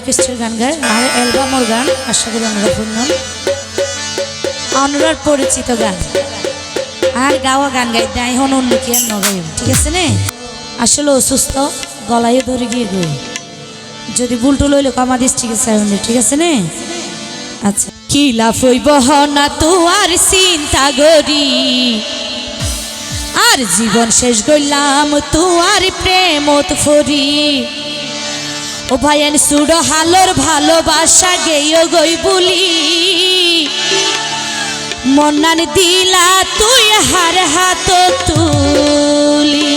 রিকোয়েস্টের গান গায় আর অ্যালবামর গান আশা করি আমরা শুনলাম। অনুরার পরিচিত গান। আর গাওয়া গান গাই দেয় হন অন্য কি আর ঠিক আছে নে? আসলে অসুস্থ গলায় ধরে গিয়ে গই যদি বুলটু লইলে কমা দিস, ঠিক আছে ঠিক আছে নে? আচ্ছা। কি লাভ হইব না তোয়ার চিন্তা গরি আর জীবন শেষ গইলাম তোয়ার প্রেমত ফরি। ও ভাইয়ান সুড়ো হালোর ভালোবাসা গেয় গই বলি। মন্নান দিলা তুই হার হাত তুলি।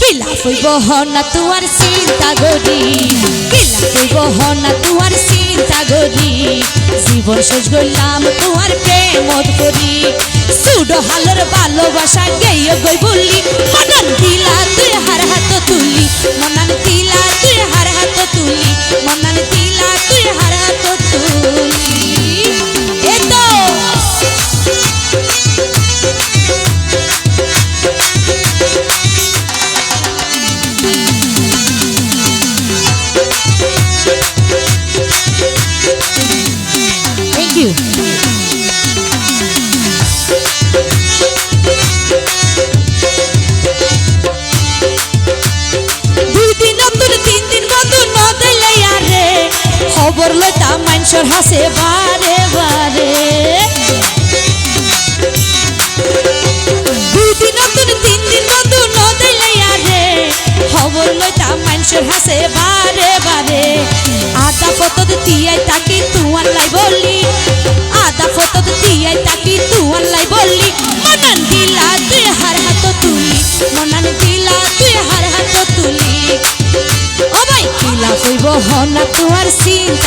কিলা হইব না তুয়ার চিন্তা গরি কিলা হইব না তুয়ার চিন্তা গরি জীবন শেষ গইলাম তুয়ার প্রেমত করি। সুডো হালোর ভালোবাসা গেয় গই বলি। মনান দিলা তুই হার হাত তুলি। মনান দিলা তুই হার হাত তুলি। মনান দিলা তুই হার হাত তুলি। এ তো। থ্যাংক খবর লইতা মানুষের হাসে বারে বারে দুই দিন নতুন তিন দিন বন্ধু ন দিলে আরে খবর লইতা মানুষের হাসে বারে বারে আদা ফটো দিয়াই তাকি তুয়ার লাই বললি আদা ফটো দিয়াই তাকি তুয়ার লাই বললি মনান দিলা তুই হার হাত তুলি মনান দিলা তুই হার হাত তুলি ও ভাই কিলা কইব হনা চিন্তা করি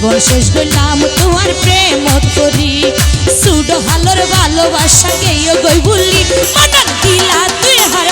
জীবন শেষ তোমার প্রেম করি। সুড হালোর ভালোবাসাকে গই বললি মনান দিলা তুই হার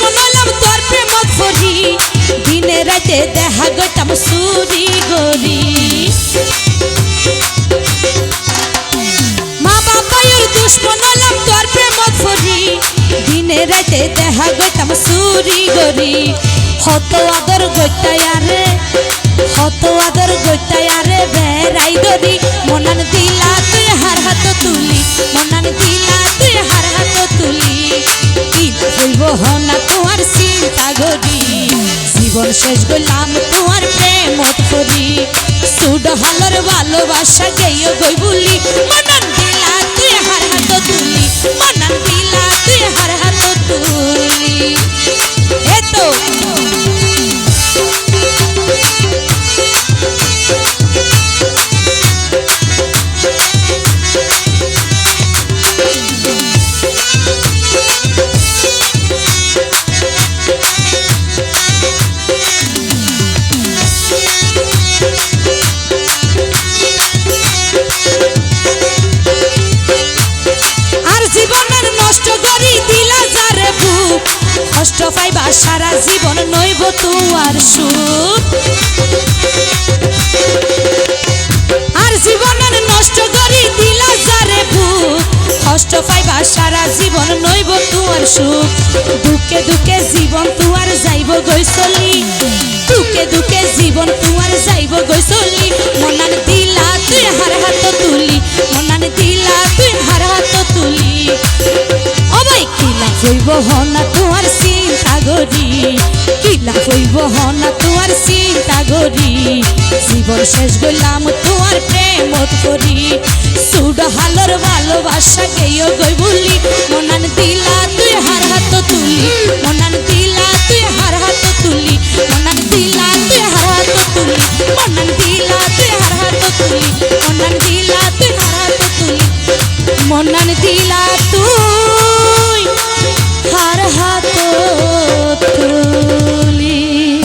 হলাম তোর প্রেমত ভরি দিনে রাতে দেখা গইতাম সুরি গরি মা বাবায়ের দুশ্মন হলাম তোর প্রেমত ভরি দিনে রাতে দেখা গইতাম সুরি গরি হত আদর গইতাই আরে হত আদর গইতাই আরে বেড়াই দরি না তোমার চিন্তা গরি জীবন শেষ গলাম তোমার প্রেম করি সুড হালর ভালোবাসা গেয় গই বলি। কষ্ট পাইবা, সারা জীবন নইব তোমার সুখ। আর জীবনের নষ্ট করি দিলা যারে বুক কষ্ট পাইবা, সারা জীবন নইব তোমার সুখ। দুঃখে দুঃখে জীবন তোমার যাইব গৈসলি দুঃখে দুঃখে জীবন তোমার যাইব গৈসলি মনান দিলা তুই হার হাত তুলি। মনান দিলা তুই হার হাত তুলি। ভাই কিলা হইব হনা জীবন শেষ গইলাম তোমার প্রেম করি। সুড হালর ভালোবাসা গেয় গই বলি, মনান দিলা তুই